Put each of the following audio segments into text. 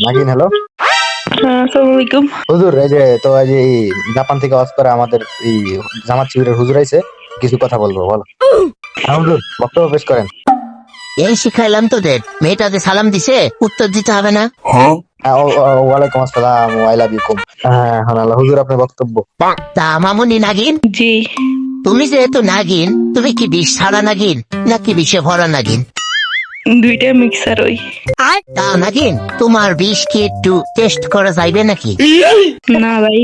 নাগিন hello হ্যাঁ আসসালামু আলাইকুম। হুজুর এই যে তো যে এই জাপান থেকে ওয়াজ করে আমাদের এই জামাত শিবিরের হুজুর আইছে কিছু কথা বলব বলো। হ্যাঁ, হুজুর বক্তব্য পেশ করেন। এই শিখাইলাম তোদের মেয়েটাতে সালাম দিছে উত্তর দিতে হবে না। হ্যাঁ, ও- ওয়ালাইকুম আসসালাম আই লাভ ইউ কুম। হ্যাঁ হ্যাঁ হুজুর আপনার বক্তব্য। তা মামুনি নাগিন? জি। তুমি যেহেতু নাগিন তুমি কি বিষ ছাড়া নাগিন নাকি বিষে ভরা নাগিন? দুইটা মিক্সার ওই। আর? তা নাগিন তোমার বিষ কি একটু টেস্ট করা যাইবে নাকি? না ভাই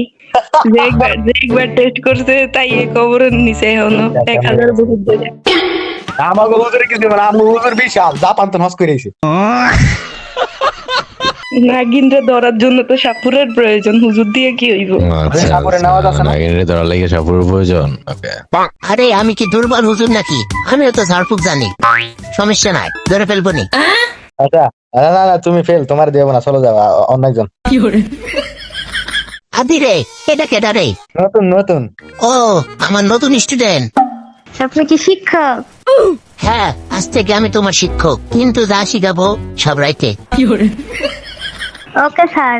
যে একবার যে একবার টেস্ট করছে তাই এ কবরের নিচে এখনও এক হাজার ধরে আমাকে হুজুরে কিছু মানে আমি হুজুর বিশাল জাপান তো হস করে নাগিনরে ধরার জন্য তো সাপুরের প্রয়োজন হুজুর দিয়ে কি হইব? আচ্ছা সাপুরের নামাজ আছে না? নাগিনের ধরার লাগে সাপুরের প্রয়োজন? আরে আমি কি দুর্বল হুজুর নাকি? আমিও তো ঝাড়ফুক জানি। সমস্যা নাই ধরে ফেলব নি আচ্ছা না না না তুমি ফেল তোমার দেবো না চলো যাও অন্য একজন। আদি রে এটা কেডা রে? নতুন নতুন। ও আমার নতুন স্টুডেন্ট আপনি কি শিক্ষক? হ্যাঁ আজ থেকে আমি তোমার শিক্ষক কিন্তু যা শিখাবো সব রাইতে ওকে স্যার।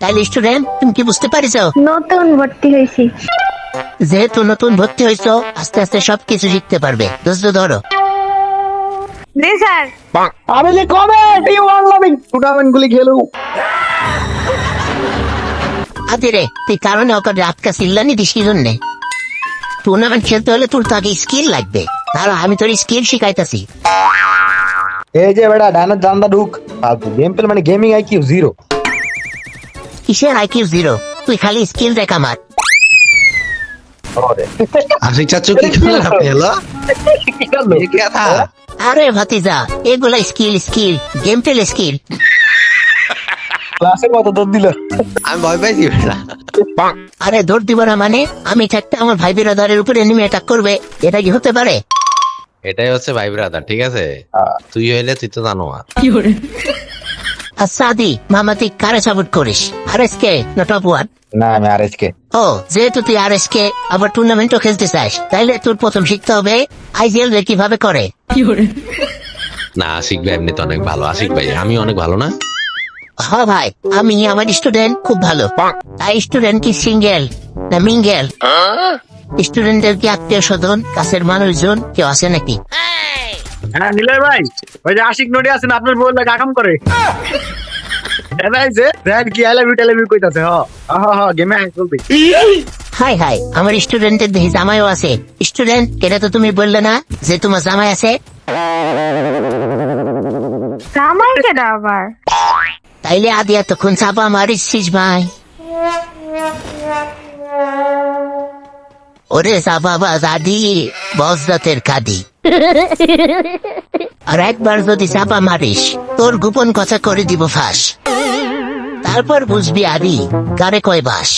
তাইলে স্টুডেন্ট তুমি কি বুঝতে পারিস নতুন ভর্তি হয়েছি। যেহেতু নতুন ভর্তি হয়েছ আস্তে আস্তে সবকিছু শিখতে পারবে দোস্ত ধরো? জি আমি যে কবে টি খেলু আদি রে তুই কারণে ওকে রাতকা সিল্লানি দিস কি টুর্নামেন্ট খেলতে হলে তোর তো আগে স্কিল লাগবে। আর আমি তোর স্কিল শিখাইতাছি। এই যে বেটা ডানের জান্দা ঢুক। আর গেম পেল মানে গেমিং আইকিউ জিরো কিসের আইকিউ জিরো তুই খালি স্কিল দেখ আমার। আপনি চাচ্ছ কি খেলা? পেল কি কথা? আরে ভাতিজা এগুলা skill skill game play skill ক্লাসে কত দৌড় দিল? আমি ভয় পাইছি বেটা। আরে দৌড় দিব না মানে? আমি থাকতে আমার ভাই বিরাদারের উপরে এনিমি অ্যাটাক করবে এটা কি হতে পারে? এটাই হচ্ছে ভাই ব্রাদার ঠিক আছে? তুই হইলে তুই তো জানো আর আচ্ছা আদি মামা তুই কারে সাপোর্ট করিস? আর এস কে? না টপ ওয়ান না আমি আর এসকে ও যেহেতু তুই আর এস কে আবার টুর্নামেন্টও খেলতে চাস তাইলে তোর প্রথম শিখতে হবে আইজিএল রে কীভাবে করে। না আশিক ভাই এমনি তো অনেক ভালো। আশিক ভাই আমি অনেক ভালো না? হ্যাঁ ভাই আমি আমার স্টুডেন্ট খুব ভালো। তাই স্টুডেন্ট কি সিঙ্গেল না মিঙ্গেল স্টুডেন্টদের কি আত্মীয় স্বজন কাছের মানুষজন কেউ আছে নাকি? হ্যাঁ নিলয় ভাই ওই যে আশিক নড়ি আছেন আপনার বউ লাগে আকাম করে। কি আই লাভ ইউ টেলিভিউ কইতাছে হ। হ হ গেমে আই চলবে। হাই হাই আমার স্টুডেন্টের জামাইও আছে। স্টুডেন্ট কেন তো তুমি বললে না যে তোমার জামাই আছে? কেডা আবার? তাইলে আদি এতক্ষণ চাপা মারিস ভাই। ওরে চাপা দাদি বজরতের কাদি আর একবার যদি চাপা মারিস তোর গোপন কথা করে দিব ফাঁস। তারপর বুঝবি আদি কারে কয় বাস।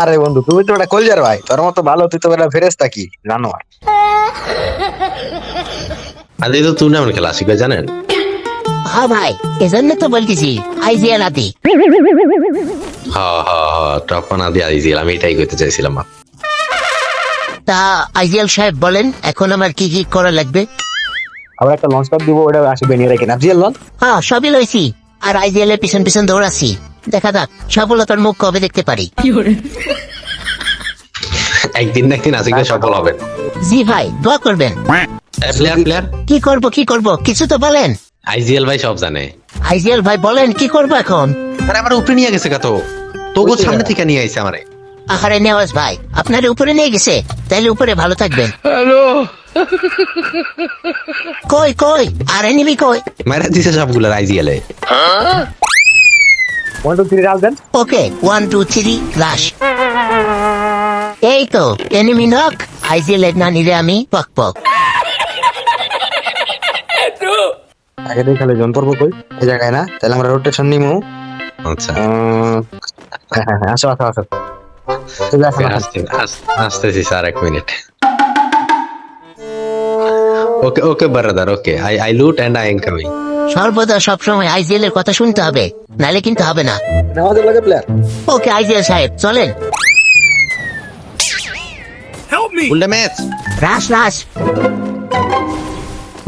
আরে বন্ধু তুমি তো একটা কলজার ভাই তোর মতো ভালো তুই তো একটা ফেরেস্তা কি? জানো আদি তো টুর্নামেন্ট খেলা ভাই জানেন? হ্যাঁ ভাই এজন্য তো বলতেছি আইজিএল আদি। হ হ হ টপন আদি আমি এটাই করতে চাইছিলাম। তা আইজিএল সাহেব বলেন এখন আমার কি কি করা লাগবে? আবার একটা লঞ্চ প্যাড দিব ওটা আসবে নিয়ে রেখে। না লঞ্চ হ্যাঁ সবই লইছি। আর আইজিএল এর পিছন পিছন দৌড়াচ্ছি। দেখা যাক সফলতার মুখ কবে দেখতে পারি। একদিন না একদিন আশিক সফল হবেন জি ভাই দোয়া করবেন। প্লেয়ার প্লেয়ার কি করব কি করব? কিছু তো বলেন। আইজিএল ভাই সব জানে। আইজিএল ভাই বলেন কি করব এখন? আরে আমার উপরে নিয়ে গেছে কত তোগো সামনে থেকে নিয়ে আইছে আমারে। আহারে নেওয়াজ ভাই আপনার উপরে নিয়ে গেছে তাইলে উপরে ভালো থাকবেন। কই কই আর নিবি কই? মারা দিছে সবগুলো আইজিএল। এ ওয়ান টু থ্রি রাল দেন। ওকে ওয়ান টু থ্রি লাশ এই তো এনিমি নক আইজিএল এর নানিরে আমি পক পক। আগে দিয়ে খালি যন্ত্র কই? এই জায়গায় না? তাহলে আমরা রোটেশন নিমু। আচ্ছা। হ্যাঁ হ্যাঁ, আসো আসো আসো। আসতেছি স্যার এক minute. Okay okay brother okay I I loot and I am coming সর্বদা সবসময় আইজিএল এর কথা শুনতে হবে নালে কিন্তু হবে না। আমাদের লাগে প্লেয়ার ওকে আইজিএল সাহেব চলেন। উল্টা ম্যাচ রাস রাস।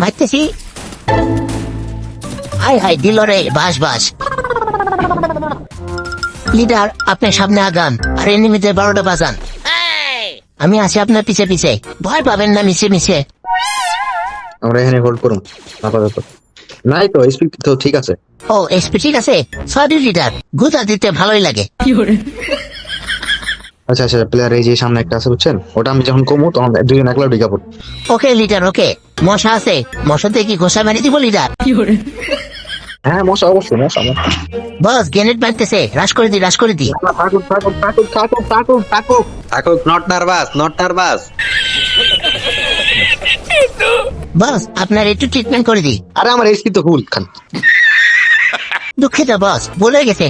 মারতেছি। হাই হাই দিল রে বাস বাস। লিডার আপনি সামনে আগান আর এনিমিদের বারোটা বাজান। আমি আছি আপনার পিছে পিছে। ভয় পাবেন না মিশে মিশে আমরা এখানে হোল্ড করুন। আপাতত। নাই তো স্পিড তো ঠিক আছে। ও এসপি ঠিক আছে? Sorry leader. গুতা দিতে ভালোই লাগে। আচ্ছা আচ্ছা প্লেয়ার এই যে সামনে একটা আছে বুঝছেন? ওটা আমি যখন কমু তখন দুজন একলা ঢুকা পড়ি ওকে লিডার ওকে। মশা আছে। মশাতে কি ঘোষা মারি দিব লিডার? হ্যাঁ মশা অবশ্যই মশা মশা। বস গ্রেনেড মারতেছে। রাশ করে দি রাশ করে দি। থাকুক থাকুক থাকুক থাকুক থাকুক থাকুক। থাকুক not nervous not nervous boss আপনার একটু ট্রিটমেন্ট করে দি। আরে আমার এসপি তো ফুল খান। দুঃখিত বস বলে গেছে।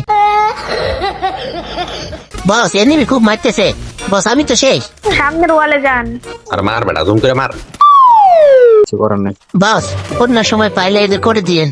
বস এনিমি খুব মারতেছে। বস আমি তো শেষ। সামনের ওয়ালে যান। আর মার বেটা জুম করে মার। কিছু করার নেই। বস অন্য সময় পাইলে এদের করে দিয়েন।